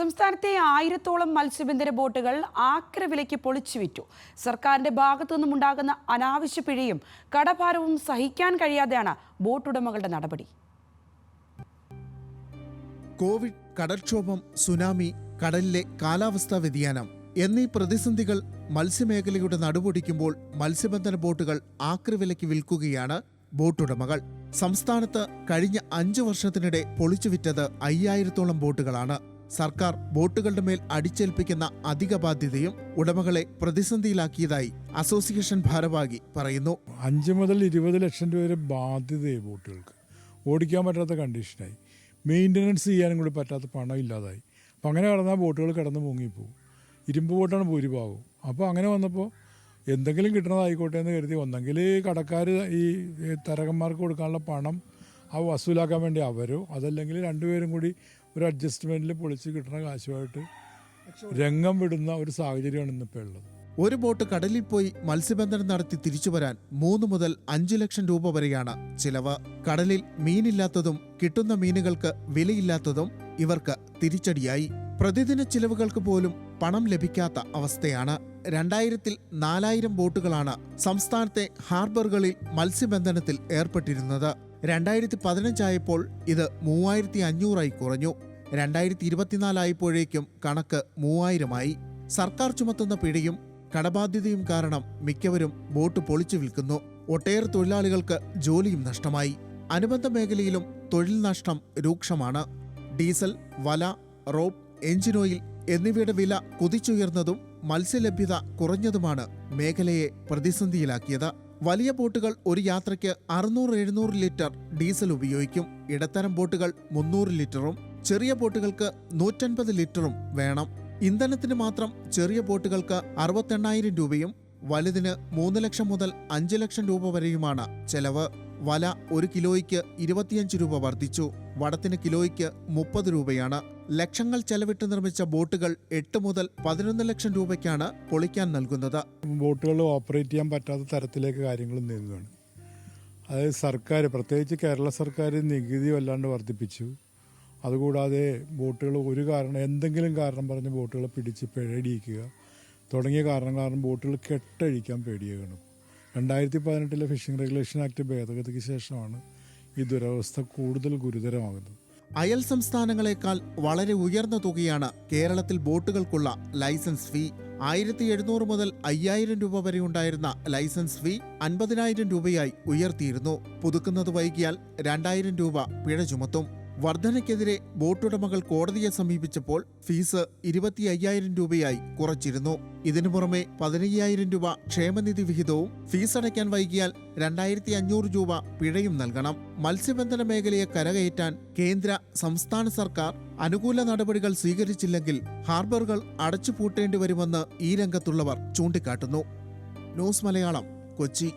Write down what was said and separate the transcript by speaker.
Speaker 1: സംസ്ഥാനത്തെ ആയിരത്തോളം മത്സ്യബന്ധന ബോട്ടുകൾ ആക്ര വിലയ്ക്ക് പൊളിച്ചു വിറ്റു സർക്കാരിന്റെ ഭാഗത്തു നിന്നുമുണ്ടാകുന്ന അനാവശ്യ പിഴയും കടഭാരവും സഹിക്കാൻ കഴിയാതെയാണ് ബോട്ടുടമകളുടെ നടപടി.
Speaker 2: കോവിഡ് കടൽക്ഷോഭം സുനാമി കടലിലെ കാലാവസ്ഥാ വ്യതിയാനം എന്നീ പ്രതിസന്ധികൾ മത്സ്യമേഖലയുടെ നടുപൊടിക്കുമ്പോൾ മത്സ്യബന്ധന ബോട്ടുകൾ ആക്രിവിലയ്ക്ക് വിൽക്കുകയാണ് ബോട്ടുടമകൾ. സംസ്ഥാനത്ത് കഴിഞ്ഞ അഞ്ചു വർഷത്തിനിടെ പൊളിച്ചുവിറ്റത് അയ്യായിരത്തോളം ബോട്ടുകളാണ്. സർക്കാർ ബോട്ടുകളുടെ മേൽ അടിച്ചേൽപ്പിക്കുന്ന അധിക ബാധ്യതയും ഉടമകളെ പ്രതിസന്ധിയിലാക്കിയതായി അസോസിയേഷൻ ഭാരവാഹി പറയുന്നു.
Speaker 3: അഞ്ച് മുതൽ ഇരുപത് ലക്ഷം രൂപ വരെ ബാധ്യതയായി ബോട്ടുകൾക്ക്. ഓടിക്കാൻ പറ്റാത്ത കണ്ടീഷനായി. മെയിന്റനൻസ് ചെയ്യാനും കൂടി പറ്റാത്ത പണം ഇല്ലാതായി. അപ്പം അങ്ങനെ കടന്നാൽ ബോട്ടുകൾ കിടന്ന് മുങ്ങിപ്പോവും. ഇരുമ്പ് ബോട്ടാണ് ഭൂരിഭാഗവും. അപ്പോൾ അങ്ങനെ വന്നപ്പോൾ എന്തെങ്കിലും കിട്ടണതായിക്കോട്ടെ എന്ന് കരുതി ഒന്നെങ്കിൽ കടക്കാർ ഈ തരകന്മാർക്ക് കൊടുക്കാനുള്ള പണം ആ വസൂലാക്കാൻ വേണ്ടി അവരോ അതല്ലെങ്കിൽ രണ്ടുപേരും കൂടി ഒരു അഡ്ജസ്റ്റ്മെന്റിൽ പൊളിച്ച് കിട്ടുന്ന കാശുമായിട്ട് രംഗം വിടുന്ന ഒരു സാഹചര്യമാണ് ഇന്നിപ്പോൾ ഉള്ളത്.
Speaker 2: ഒരു ബോട്ട് കടലിൽ പോയി മത്സ്യബന്ധനം നടത്തി തിരിച്ചു വരാൻ മൂന്ന് മുതൽ അഞ്ചു ലക്ഷം രൂപ വരെയാണ് ചിലവ്. കടലിൽ മീനില്ലാത്തതും കിട്ടുന്ന മീനുകൾക്ക് വിലയില്ലാത്തതും ഇവർക്ക് തിരിച്ചടിയായി. പ്രതിദിന ചിലവുകൾക്ക് പോലും പണം ലഭിക്കാത്ത അവസ്ഥയാണ്. രണ്ടായിരത്തിൽ നാലായിരം ബോട്ടുകളാണ് സംസ്ഥാനത്തെ ഹാർബറുകളിൽ മത്സ്യബന്ധനത്തിൽ ഏർപ്പെട്ടിരുന്നത്. രണ്ടായിരത്തി പതിനഞ്ചായപ്പോൾ ഇത് മൂവായിരത്തി അഞ്ഞൂറായി കുറഞ്ഞു. രണ്ടായിരത്തി ഇരുപത്തിനാലായപ്പോഴേക്കും കണക്ക് മൂവായിരമായി. സർക്കാർ ചുമത്തുന്ന പിഴയും കടബാധ്യതയും കാരണം മിക്കവരും ബോട്ട് പൊളിച്ചു വിൽക്കുന്നു. ഒട്ടേറെ തൊഴിലാളികൾക്ക് ജോലിയും നഷ്ടമായി. അനുബന്ധ മേഖലയിലും തൊഴിൽ നഷ്ടം രൂക്ഷമാണ്. ഡീസൽ വല റോപ്പ് എഞ്ചിൻ ഓയിൽ എന്നിവയുടെ വില കുതിച്ചുയർന്നതും മത്സ്യലഭ്യത കുറഞ്ഞതുമാണ് മേഖലയെ പ്രതിസന്ധിയിലാക്കിയത്. വലിയ ബോട്ടുകൾ ഒരു യാത്രയ്ക്ക് അറുന്നൂറ് എഴുന്നൂറ് ലിറ്റർ ഡീസൽ ഉപയോഗിക്കും. ഇടത്തരം ബോട്ടുകൾ മുന്നൂറ് ലിറ്ററും ചെറിയ ബോട്ടുകൾക്ക് നൂറ്റൻപത് ലിറ്ററും വേണം. ഇന്ധനത്തിന് മാത്രം ചെറിയ ബോട്ടുകൾക്ക് അറുപത്തെണ്ണായിരം രൂപയും വലുതിന് മൂന്ന് ലക്ഷം മുതൽ അഞ്ച് ലക്ഷം രൂപ വരെയുമാണ് ചെലവ്. വല ഒരു കിലോയ്ക്ക് ഇരുപത്തിയഞ്ച് രൂപ വർദ്ധിച്ചു. വടത്തിന് കിലോയ്ക്ക് മുപ്പത് രൂപയാണ്. ലക്ഷങ്ങൾ ചെലവിട്ട് നിർമ്മിച്ച ബോട്ടുകൾ എട്ട് മുതൽ പതിനൊന്ന് ലക്ഷം രൂപയ്ക്കാണ് പൊളിക്കാൻ നൽകുന്നത്.
Speaker 3: ബോട്ടുകൾ ഓപ്പറേറ്റ് ചെയ്യാൻ പറ്റാത്ത തരത്തിലേക്ക് കാര്യങ്ങൾ നീങ്ങുകയാണ്. അതായത് സർക്കാർ പ്രത്യേകിച്ച് കേരള സർക്കാർ നികുതി വല്ലാണ്ട് വർദ്ധിപ്പിച്ചു. അതുകൂടാതെ ബോട്ടുകൾ ഒരു കാരണം എന്തെങ്കിലും കാരണം പറഞ്ഞ് ബോട്ടുകളെ പിടിച്ച് പിഴടിയിക്കുക. തുടങ്ങിയ കാരണം കാരണം ബോട്ടുകൾ കെട്ടഴിക്കാൻ പേടിയാകണം. രണ്ടായിരത്തി പതിനെട്ടിലെ ഫിഷിംഗ് റെഗുലേഷൻ ആക്ട് ഭേദഗതിക്ക് ശേഷമാണ് ഈ ദുരവസ്ഥ കൂടുതൽ ഗുരുതരമാകുന്നത്.
Speaker 2: അയൽ സംസ്ഥാനങ്ങളെക്കാൾ വളരെ ഉയർന്ന തുകയാണ് കേരളത്തിൽ ബോട്ടുകൾക്കുള്ള ലൈസൻസ് ഫീ. ആയിരത്തി എഴുന്നൂറ് മുതൽ അയ്യായിരം രൂപ വരെ ഉണ്ടായിരുന്ന ലൈസൻസ് ഫീ അൻപതിനായിരം രൂപയായി ഉയർത്തിയിരുന്നു. പുതുക്കുന്നത് വൈകിയാൽ രണ്ടായിരം രൂപ പിഴ ചുമത്തും. വർധനയ്ക്കെതിരെ ബോട്ടുടമകൾ കോടതിയെ സമീപിച്ചപ്പോൾ ഫീസ് ഇരുപത്തി അയ്യായിരം രൂപയായി കുറച്ചിരുന്നു. ഇതിനു പുറമെ പതിനയ്യായിരം രൂപ ക്ഷേമനിധി വിഹിതവും ഫീസ് അടയ്ക്കാൻ വൈകിയാൽ രണ്ടായിരത്തി അഞ്ഞൂറ് രൂപ പിഴയും നൽകണം. മത്സ്യബന്ധന മേഖലയെ കരകയറ്റാൻ കേന്ദ്ര സംസ്ഥാന സർക്കാർ അനുകൂല നടപടികൾ സ്വീകരിച്ചില്ലെങ്കിൽ ഹാർബറുകൾ അടച്ചുപൂട്ടേണ്ടി വരുമെന്ന് ഈ രംഗത്തുള്ളവർ ചൂണ്ടിക്കാട്ടുന്നു. ന്യൂസ് മലയാളം കൊച്ചി.